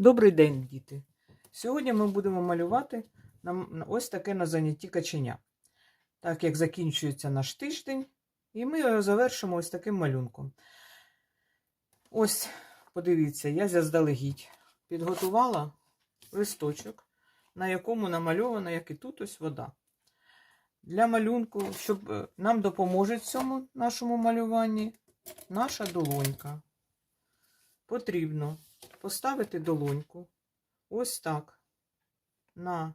Добрий день, діти! Сьогодні ми будемо малювати нам ось таке на занятті каченя. Так як закінчується наш тиждень, і ми його завершимо ось таким малюнком. Ось, подивіться, я заздалегідь підготувала листочок, на якому намальована, як і тут, ось вода. Для малюнку, щоб е, нам допоможе в цьому нашому малюванні, наша долонька. Потрібно поставити долоньку ось так на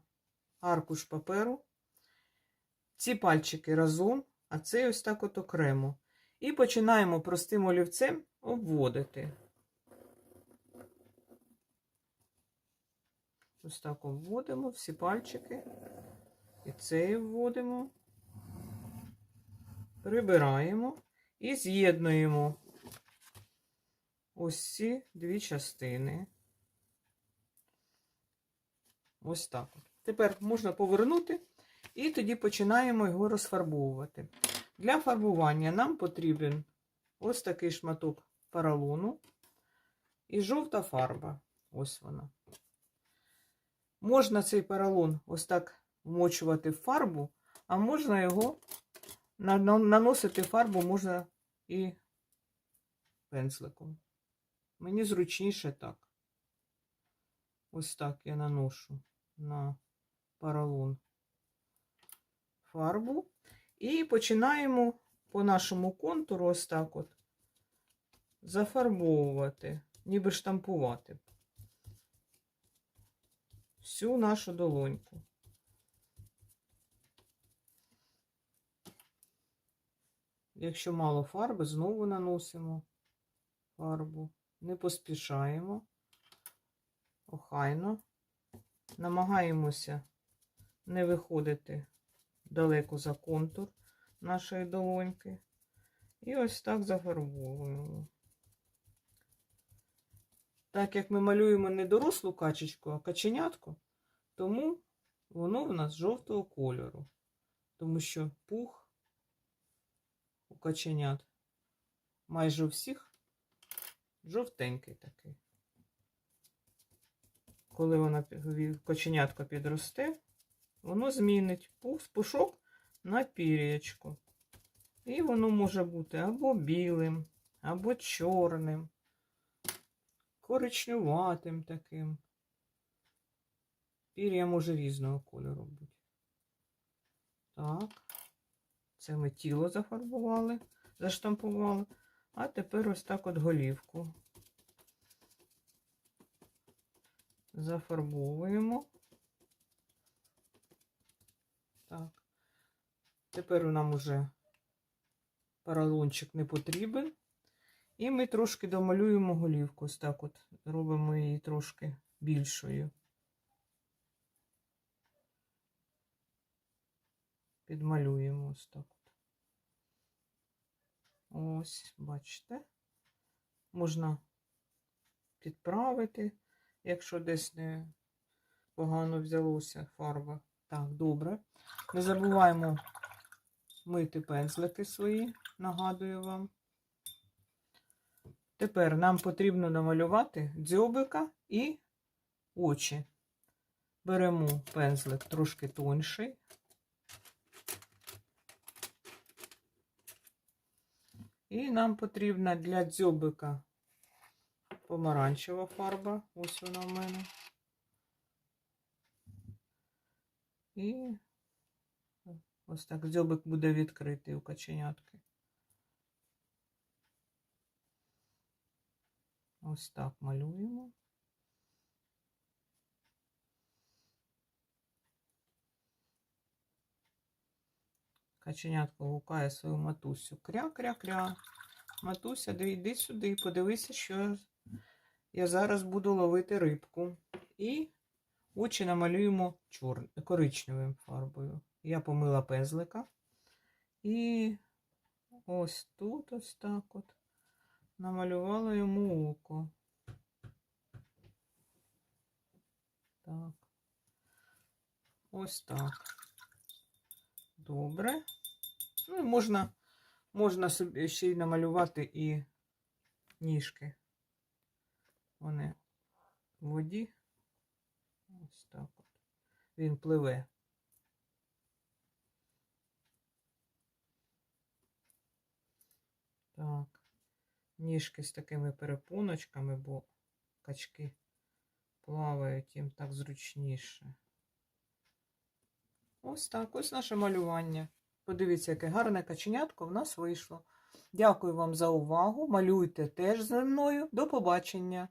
аркуш паперу. Ці пальчики разом, а цей ось так от окремо. І починаємо простим олівцем обводити. Ось так обводимо всі пальчики. І цей вводимо, прибираємо і з'єднуємо ось ці дві частини. Ось так. Тепер можна повернути і тоді починаємо його розфарбовувати. Для фарбування нам потрібен ось такий шматок поролону і жовта фарба. Ось вона. Можна цей поролон ось так вмочувати в фарбу, а можна його на- на- наносити фарбу можна і пензликом. Мені зручніше так. Ось так я наношу на поролон фарбу. І починаємо по нашому контуру ось так от зафарбовувати, ніби штампувати всю нашу долоньку. Якщо мало фарби, знову наносимо фарбу. Не поспішаємо, охайно. Намагаємося не виходити далеко за контур нашої долоньки. І ось так зафарбовуємо. Так як ми малюємо не дорослу качечку, а каченятку, тому воно в нас жовтого кольору. Тому що пух у каченят майже у всіх жовтенький такий. Коли вона коченятко підросте, воно змінить пушок на пір'ячко. І воно може бути або білим, або чорним, коричневатим таким. Пір'я може різного кольору бути. Так. Це ми тіло зафарбували, заштампували. А тепер ось так от голівку. Зафарбовуємо. Так. Тепер нам уже поролончик не потрібен. І ми трошки домалюємо голівку. Ось так от робимо її трошки більшою. Підмалюємо ось так. Ось, бачите. Можна підправити, якщо десь не погано взялося фарба. Так, добре. Не забуваємо мити пензлики свої, нагадую вам. Тепер нам потрібно намалювати дзьобика і очі. Беремо пензлик трошки тонший. І нам потрібна для дзьобика помаранчева фарба. Ось вона в мене. І ось так дзьобик буде відкритий у каченятки. Ось так малюємо. Каченятко гукає свою матусю. Кря-кря-кря. Матуся, ди- йди сюди, подивися, що я зараз буду ловити рибку. І очі намалюємо чор... коричневим фарбою. Я помила пензлика. І ось тут, ось так от, намалювала йому око. Так. Ось так. Добре. Ну, і можна, можна собі ще й намалювати і ніжки. Вони в воді. Ось так от. Він пливе. Так. Ніжки з такими перепоночками, бо качки плавають, їм так зручніше. Ось так, ось наше малювання. Подивіться, яке гарне каченятко в нас вийшло. Дякую вам за увагу. Малюйте теж зі мною. До побачення!